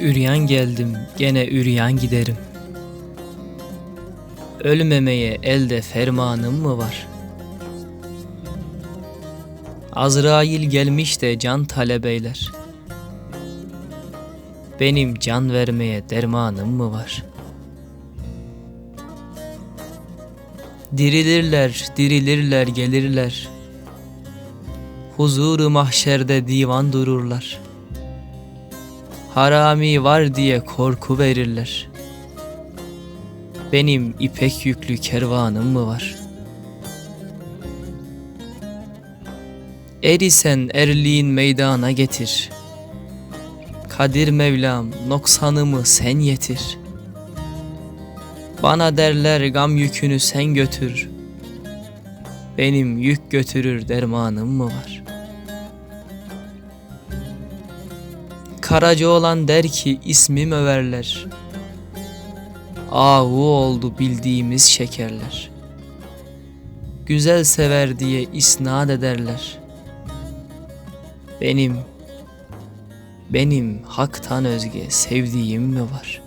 Üryan geldim, gene üryan giderim. Ölmemeye elde fermanım mı var? Azrail gelmiş de can talebeyler. Benim can vermeye dermanım mı var? Dirilirler, dirilirler, gelirler. Huzuru mahşerde divan dururlar. Harami var diye korku verirler. Benim ipek yüklü kervanım mı var? Erisen erliğin meydana getir. Kadir Mevlam noksanımı sen yetir. Bana derler gam yükünü sen götür. Benim yük götürür dermanım mı var? Karaca olan der ki ismim överler. Ahu oldu bildiğimiz şekerler. Güzel sever diye isnat ederler. Benim, benim haktan özge sevdiğim mi var?''